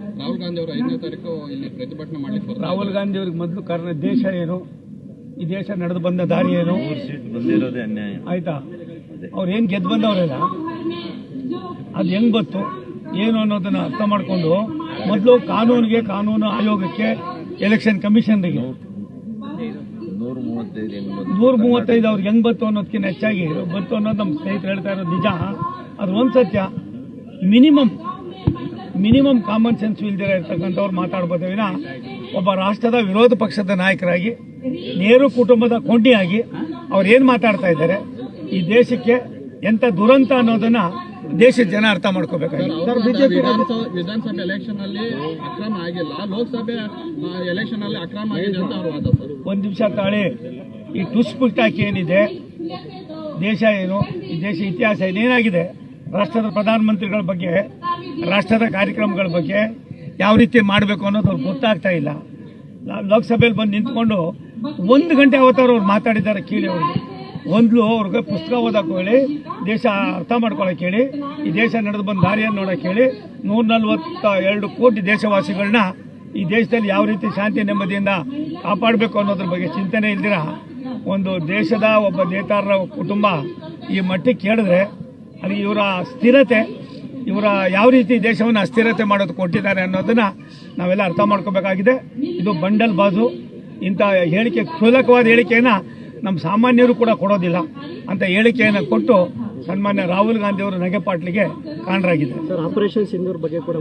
ರಾಹುಲ್ ಗಾಂಧಿ ಅವರು ಐದನೇ ಇಲ್ಲಿ ಪ್ರತಿಭಟನೆ ಮಾಡ್ಲಿಕ್ಕೆ ರಾಹುಲ್ ಗಾಂಧಿ ಅವ್ರಿಗೆ ಮೊದಲು ಕಾರಣ ದೇಶ ಏನು? ಈ ದೇಶ ನಡೆದು ಬಂದ ದಾರಿ ಏನು? ಆಯ್ತಾ? ಅವ್ರು ಏನ್ ಗೆದ್ದು ಬಂದವರೆಲ್ಲ? ಅದು ಹೆಂಗ್ ಗೊತ್ತು? ಏನು ಅನ್ನೋದನ್ನ ಅರ್ಥ ಮಾಡ್ಕೊಂಡು ಮೊದಲು ಕಾನೂನಿಗೆ ಕಾನೂನು ಆಯೋಗಕ್ಕೆ ಎಲೆಕ್ಷನ್ ಕಮಿಷನ್ ನೂರ ಮೂವತ್ತೈದು ಅವ್ರಿಗೆ ಹೆಂಗ್ ಬಂತು ಅನ್ನೋದಕ್ಕಿಂತ ಹೆಚ್ಚಾಗಿ ಬಂತು ಅನ್ನೋದು ನಮ್ಮ ಸ್ನೇಹಿತರು ಹೇಳ್ತಾ ಇರೋದು ನಿಜ. ಅದು ಒಂದ್ ಸತ್ಯ, ಮಿನಿಮಮ್ ಮಿನಿಮಮ್ ಕಾಮನ್ ಸೆನ್ಸ್ ಇಲ್ದಿರ ಇರ್ತಕ್ಕಂಥವ್ರು ಮಾತಾಡ್ಬೋದು ವಿನ ಒಬ್ಬ ರಾಷ್ಟ್ರದ ವಿರೋಧ ಪಕ್ಷದ ನಾಯಕರಾಗಿ ನೇರು ಕುಟುಂಬದ ಕೊಂಡಿಯಾಗಿ ಅವ್ರು ಏನು ಮಾತಾಡ್ತಾ ಇದ್ದಾರೆ ಈ ದೇಶಕ್ಕೆ ಎಂತ ದುರಂತ ಅನ್ನೋದನ್ನ ದೇಶದ ಜನ ಅರ್ಥ ಮಾಡ್ಕೋಬೇಕಾಗಿದೆ. ಬಿಜೆಪಿ ವಿಧಾನಸಭೆ ಎಲೆಕ್ಷನ್ ಅಲ್ಲಿ ಅಕ್ರಮ ಆಗಿಲ್ಲ. ಲೋಕಸಭೆ ಎಲೆಕ್ಷನ್ ಅಲ್ಲಿ ಅಕ್ರಮ ಆಗಿದೆ ಅಂತ ಅವರು ಒಂದು ನಿಮಿಷ ತಾಳಿ ಈ ಟುಸ್ ಪುಟ್ಟಾಕಿ ಏನಿದೆ ದೇಶ ಏನು ಈ ದೇಶ ಇತಿಹಾಸ ಏನೇನಾಗಿದೆ ರಾಷ್ಟ್ರದ ಪ್ರಧಾನಮಂತ್ರಿಗಳ ಬಗ್ಗೆ, ರಾಷ್ಟ್ರದ ಕಾರ್ಯಕ್ರಮಗಳ ಬಗ್ಗೆ ಯಾವ ರೀತಿ ಮಾಡಬೇಕು ಅನ್ನೋದು ಅವ್ರಿಗೆ ಗೊತ್ತಾಗ್ತಾ ಇಲ್ಲ. ಲೋಕಸಭೆಯಲ್ಲಿ ಬಂದು ನಿಂತ್ಕೊಂಡು ಒಂದು ಗಂಟೆ ಅವತ್ತಾರು ಅವ್ರು ಮಾತಾಡಿದ್ದಾರೆ ಕೀಳಿ ಅವ್ರಿಗೆ. ಒಂದು ಅವ್ರಿಗೆ ಪುಸ್ತಕ ಓದಕ್ಕೆ ಹೇಳಿ, ದೇಶ ಅರ್ಥ ಮಾಡ್ಕೊಳಕ್ಕೆ ಹೇಳಿ, ಈ ದೇಶ ನಡೆದು ಬಂದ ದಾರಿಯನ್ನು ನೋಡಕ್ಕೆ ಹೇಳಿ ನೂರ ನಲ್ವತ್ತ ಎರಡು ಕೋಟಿ ದೇಶವಾಸಿಗಳನ್ನ ಈ ದೇಶದಲ್ಲಿ ಯಾವ ರೀತಿ ಶಾಂತಿ ನೆಮ್ಮದಿಯಿಂದ ಕಾಪಾಡಬೇಕು ಅನ್ನೋದ್ರ ಬಗ್ಗೆ ಚಿಂತನೆ ಇಲ್ದಿರ ಒಂದು ದೇಶದ ಒಬ್ಬ ನೇತಾರರ ಕುಟುಂಬ ಈ ಮಟ್ಟಕ್ಕೆ ಕೇಳಿದ್ರೆ ಅದು ಇವರ ಸ್ಥಿರತೆ, ಇವರ ಯಾವ ರೀತಿ ದೇಶವನ್ನು ಅಸ್ಥಿರತೆ ಮಾಡೋದು ಕೊಟ್ಟಿದ್ದಾರೆ ಅನ್ನೋದನ್ನ ನಾವೆಲ್ಲ ಅರ್ಥ ಮಾಡ್ಕೋಬೇಕಾಗಿದೆ. ಇದು ಬಂಡಲ್ ಬಾಜು. ಇಂಥ ಹೇಳಿಕೆ ಕ್ಷುಲಕವಾದ ಹೇಳಿಕೆಯನ್ನು ನಮ್ಮ ಸಾಮಾನ್ಯರು ಕೂಡ ಕೊಡೋದಿಲ್ಲ ಅಂತ ಹೇಳಿಕೆಯನ್ನು ಕೊಟ್ಟು ಸನ್ಮಾನ್ಯ ರಾಹುಲ್ ಗಾಂಧಿಯವರು ನಗೆಪಾಟ್ಲಿಗೆ ಕಾರಣರಾಗಿದೆ ಸರ್ ಆಪರೇಷನ್ ಸಿಂಧೂರ್ ಬಗ್ಗೆ ಕೂಡ